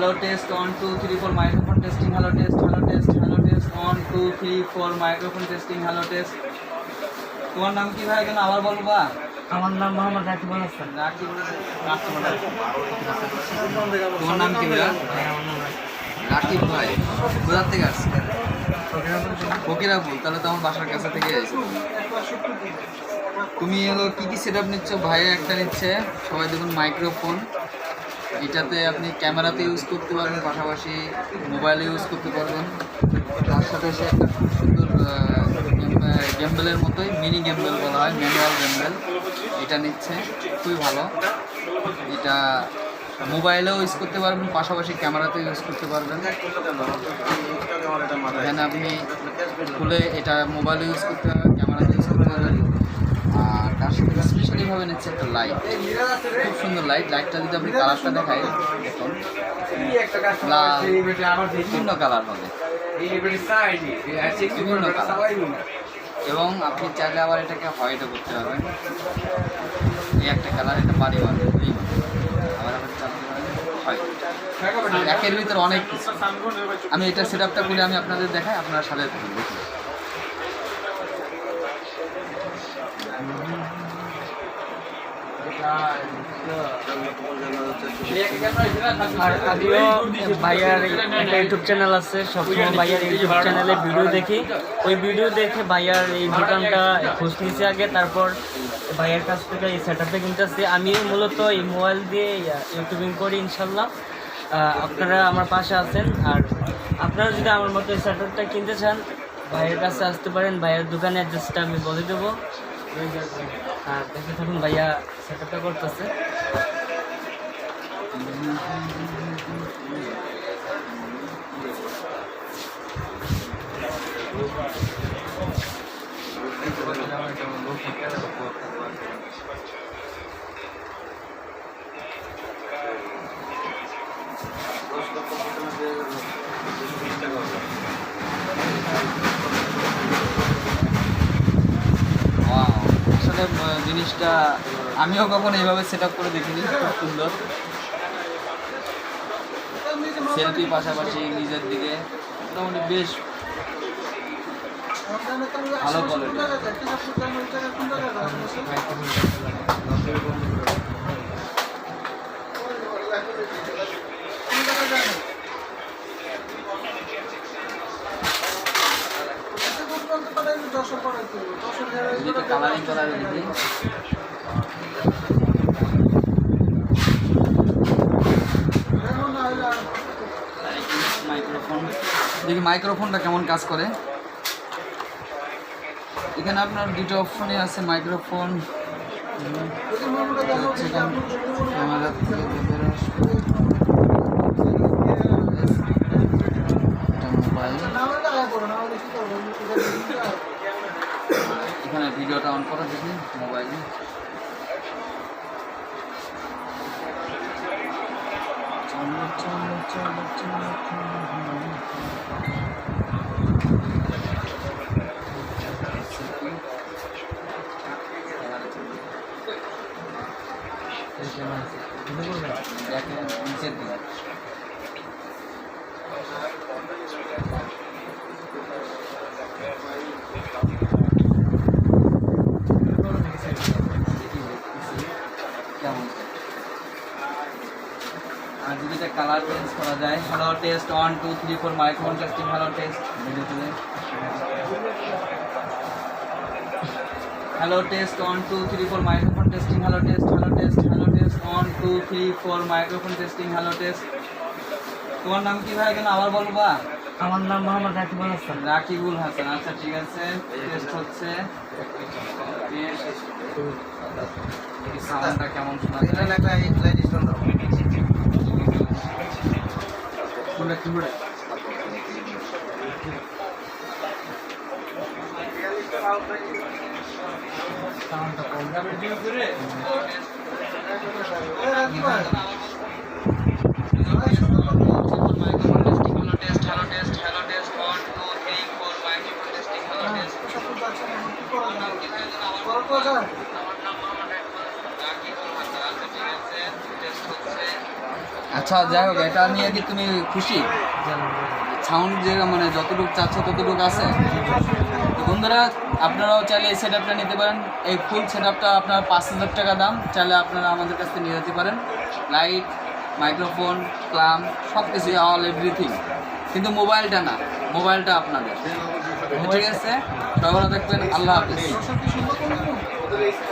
Hello test one two three four microphone testing hello test hello test hello test one two three four microphone testing hello test তোমার নাম কি ভাই? কেন আবার বলবা। আমার নাম মোহাম্মদ রাকিবুল হাসান। রাকিব তোমার নাম কি ভাইয়া রাকিব। ভাই। কোথার থেকে আসছে ফকিরাপুর। তাহলে তো আমার বাসার কাছে থেকে আইছো তুমি হলো কি কি সেট আপ নিচ্ছ? ভাই একটা নিচ্ছে। সবাই দেখুন মাইক্রোফোন এটাতে আপনি ক্যামেরাতে ইউজ করতে পারবেন, পাশাপাশি মোবাইলে ইউজ করতে পারবেন। তার সাথে সে একটা খুব সুন্দর গেমবেলের মতোই মিনি গেমবেল বলা হয় ম্যানুয়াল গেমবেল এটা নিচ্ছে, খুবই ভালো। এটা মোবাইলেও ইউজ করতে পারবেন, পাশাপাশি ক্যামেরাতেও ইউজ করতে পারবেন। এখানে আপনি খুলে এটা মোবাইলে ইউজ করতে পারবেন ক্যামেরাতে ইউজ করতে পারবেন। আর তার সাথে স্পেশালিভাবে নিচ্ছে একটা লাইট খুব সুন্দর লাইট লাইটটা যদি আপনি কালারটা দেখাই, দেখুন। বিভিন্ন কালার হবে। বিভিন্ন কালার এবং আপনি চাইলে আবার এটাকে হোয়াইটও করতে পারবেন। এই একটা কালার এটা বাড়ি বাড়ি আবার পারেন হোয়াইট একের ভিতরে অনেক কিছু। আমি এটা সেট আপটা করে আমি আপনাদের দেখাই, আপনারা সাথে দেখুন আর আমিও ভাইয়ার একটা ইউটিউব চ্যানেল আছে সবসময় ভাইয়ার ইউটিউব চ্যানেলে ভিডিও দেখি ওই ভিডিও দেখে ভাইয়ার এই দোকানটা খোঁজ নিয়েছি আগে তারপর ভাইয়ার কাছ থেকে আমি মূলত এই মোবাইল দিয়ে ইউটিউবিং করি ইনশাল্লাহ আপনারা আমার পাশে আছেন আর আপনারা যদি আমার মতো এই সেট আপটা কিনতে চান ভাইয়ের কাছে আসতে পারেন ভাইয়ের দোকানে অ্যাড্রেসটা আমি বলে দেবো আর দেখে থাকুন ভাইয়া সেটা করতেছে। Wow, আসলে জিনিসটা আমিও কখনো এইভাবে সেট আপ করে দেখিনি, খুব সুন্দর। সেলফি পাশাপাশি নিজের দিকে, মোটামুটি বেশ ভালো কোয়ালিটি কালারিং করা দেখি মাইক্রোফোন দেখি মাইক্রোফোনটা কেমন কাজ করে। এখানে আপনার দুটো অপশনই আছে মাইক্রোফোন ক্যামেরা থেকে বের আসবে এটা মোবাইল এখানে ভিডিওটা অন করা দেখি মোবাইলে দিকে। কেমন আর যদি এটা কালার চেঞ্জ করা যায়। Hello test one two three four microphone testing hello test video তুলে hello test one two three four microphone testing hello test hello test hello test one two three four microphone testing hello test তোমার নাম কি ভাই? কেন আবার বলবা? আমার নাম মোহাম্মদ রাকিবুল হাসান। রাকিবুল হাসান। আচ্ছা ঠিক আছে। টেস্ট হচ্ছে। সাউন্ডটা কেমন শোনা যায়? কোনটা কিবোর্ডে সাউন্ডটা কম আচ্ছা যাই হোক, এটা নিয়ে কি তুমি খুশি? সাউন্ড যে মানে যতটুকু চাচ্ছ ততটুকু আছে? বন্ধুরা, আপনারাও চাইলে এই সেট আপটা নিতে পারেন। এই ফুল সেট আপটা আপনার পাঁচ হাজার টাকা দাম। চাইলে আপনারা আমাদের কাছ থেকে নিয়ে যেতে পারেন। লাইট মাইক্রোফোন ক্লাম সব কিছুই অল এভরিথিং কিন্তু মোবাইলটা না মোবাইলটা আপনাদের। ঠিক আছে? সবাই থাকবেন। আল্লাহ হাফিজ।